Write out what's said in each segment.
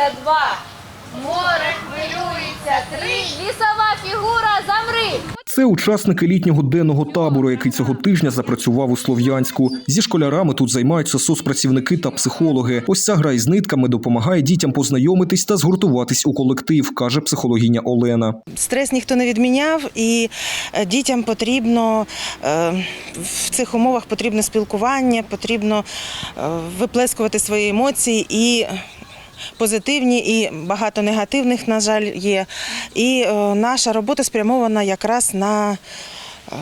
хвилюється два. Море хвилюється три. Лісова фігура замри. Це учасники літнього денного табору, який цього тижня запрацював у Слов'янську. Зі школярами тут займаються соцпрацівники та психологи. Ось ця гра із нитками допомагає дітям познайомитись та згуртуватись у колектив, каже психологиня Олена. Стрес ніхто не відміняв, і е, дітям потрібно е, в цих умовах потрібне спілкування, потрібно е, виплескувати свої емоції і Позитивні і багато негативних, на жаль, є. І е, наша робота спрямована якраз на, е,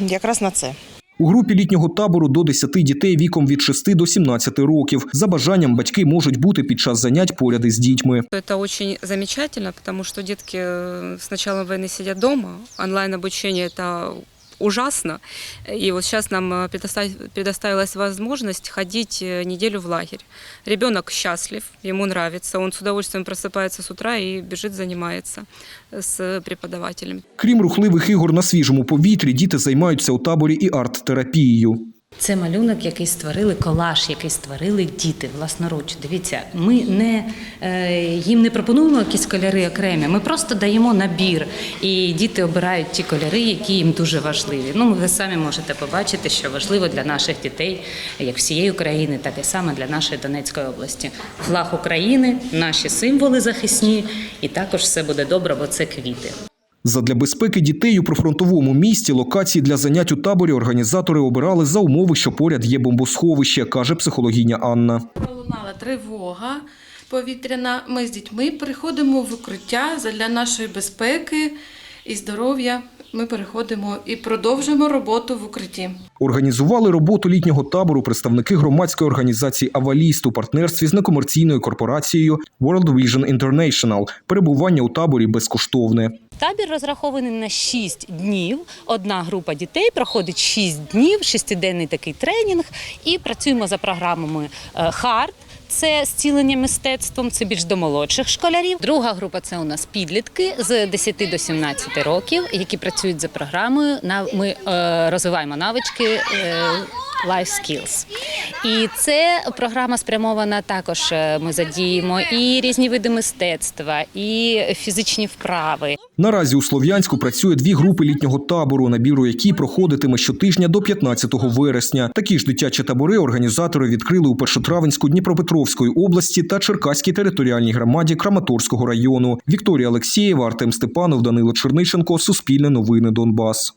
якраз на це. У групі літнього табору до 10 дітей віком від 6 до 17 років. За бажанням батьки можуть бути під час занять поряд із дітьми. Это очень замечательно, потому что детки э, с начала войны сидят дома. Онлайн-обучение – это ужасно. И вот сейчас нам э, предоставь- предоставилась возможность ходить э, неделю в лагерь. Ребенок счастлив, ему нравится, он с удовольствием просыпается с утра и бежит, занимается с преподавателем. Крім рухливих ігор на свіжому повітрі, діти займаються у таборі і арт-терапією. Це малюнок, який створили колаж, який створили діти власноруч. Дивіться, ми не е, їм не пропонуємо якісь кольори окремі. Ми просто даємо набір, і діти обирають ті кольори, які їм дуже важливі. Ну, ви самі можете побачити, що важливо для наших дітей, як всієї України, так і саме для нашої Донецької області. Флаг України, наші символи захисні, і також все буде добре, бо це квіти. Задля безпеки дітей у прифронтовому місті локації для занять у таборі організатори обирали за умови, що поряд є бомбосховище, каже психологиня Анна. Пролунала тривога повітряна. Ми з дітьми переходимо в укриття для нашої безпеки і здоров'я. Ми переходимо і продовжуємо роботу в укритті. Організували роботу літнього табору представники громадської організації Аваліст у партнерстві з некомерційною корпорацією World Vision International. Перебування у таборі безкоштовне. Табір розрахований на 6 днів. Одна група дітей проходить 6 днів, шестиденний такий тренінг, і працюємо за програмами е, ХАРТ. Це зцілення мистецтвом, це більш до молодших школярів. Друга група це у нас підлітки з 10 до 17 років, які працюють за програмою. Ми е, розвиваємо навички. Е, Life Skills. І це програма спрямована також. е, Ми задіємо і різні види мистецтва, і фізичні вправи. Наразі у Слов'янську працює дві групи літнього табору, набіру які проходитиме щотижня до 15 вересня. Такі ж дитячі табори організатори відкрили у Першотравенську Дніпропетровської області та Черкаській територіальній громаді Краматорського району. Вікторія Олексєєва, Артем Степанов, Данило Черниченко. Суспільне новини Донбас.